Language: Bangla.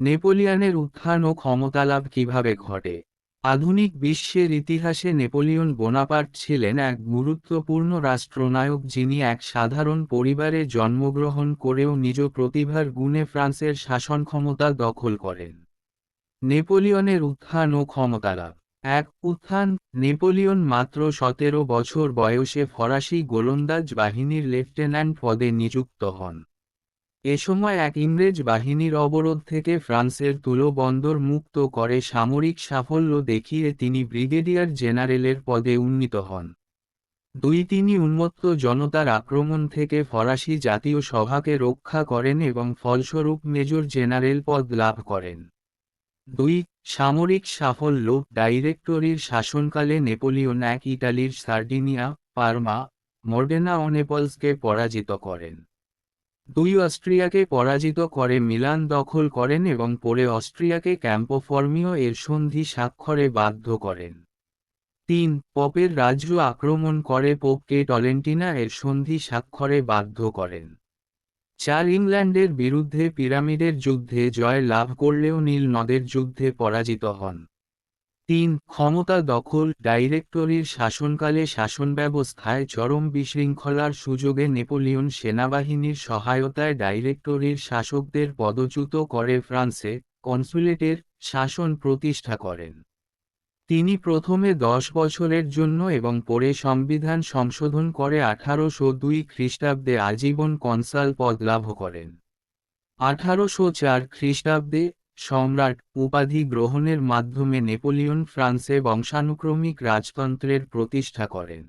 নেপোলিয়নের উত্থান ও ক্ষমতালাভ কীভাবে ঘটে? আধুনিক বিশ্বের ইতিহাসে নেপোলিয়ন বোনাপার্ট ছিলেন এক গুরুত্বপূর্ণ রাষ্ট্রনায়ক যিনি এক সাধারণ পরিবারে জন্মগ্রহণ করেও নিজ প্রতিভার গুণে ফ্রান্সের শাসন ক্ষমতা দখল করেন। নেপোলিয়নের উত্থান ও ক্ষমতালাভ এক উত্থান, নেপোলিয়ন মাত্র সতেরো বছর বয়সে ফরাসি গোলন্দাজ বাহিনীর লেফটেন্যান্ট পদে নিযুক্ত হন। এ সময় এক ইংরেজ বাহিনীর অবরোধ থেকে ফ্রান্সের তুলো বন্দর মুক্ত করে সামরিক সাফল্য দেখিয়ে তিনি ব্রিগেডিয়ার জেনারেলের পদে উন্নীত হন। দুই তিনি উন্মত্ত জনতার আক্রমণ থেকে ফরাসি জাতীয় সভাকে রক্ষা করেন এবং ফলস্বরূপ মেজর জেনারেল পদ লাভ করেন। দুই, সামরিক সাফল্য, ডাইরেক্টরির শাসনকালে নেপোলিয়ন এক ইটালির সার্ডিনিয়া, পারমা, মর্ডেনা অনেপলসকে পরাজিত করেন। দুই অস্ট্রিয়াকে পরাজিত করে মিলান দখল করেন এবং পরে অস্ট্রিয়াকে ক্যাম্পোফর্মিও এর সন্ধি স্বাক্ষরে বাধ্য করেন। তিন, পপের রাজ্য আক্রমণ করে পোপকে টলেন্টিনা এর সন্ধি স্বাক্ষরে বাধ্য করেন। চার, ইংল্যান্ডের বিরুদ্ধে পিরামিডের যুদ্ধে জয় লাভ করলেও নীল নদের যুদ্ধে পরাজিত হন। তিন, ক্ষমতা দখল ডাইরেক্টরির শাসনকালে শাসন ব্যবস্থায় চরম বিশৃঙ্খলার সুযোগে নেপোলিয়ন সেনাবাহিনীর সহায়তায় ডাইরেক্টরির শাসকদের পদচ্যুত করে ফ্রান্সে কনসুলেটের শাসন প্রতিষ্ঠা করেন। তিনি প্রথমে দশ বছরের জন্য এবং পরে সংবিধান সংশোধন করে আঠারোশো দুই খ্রিস্টাব্দে আজীবন কনসাল পদ লাভ করেন। আঠারোশো চার খ্রিস্টাব্দে সম্রাট উপাধি গ্রহণের মাধ্যমে নেপোলিয়ন ফ্রান্সে বংশানুক্রমিক রাজতন্ত্রের প্রতিষ্ঠা করেন।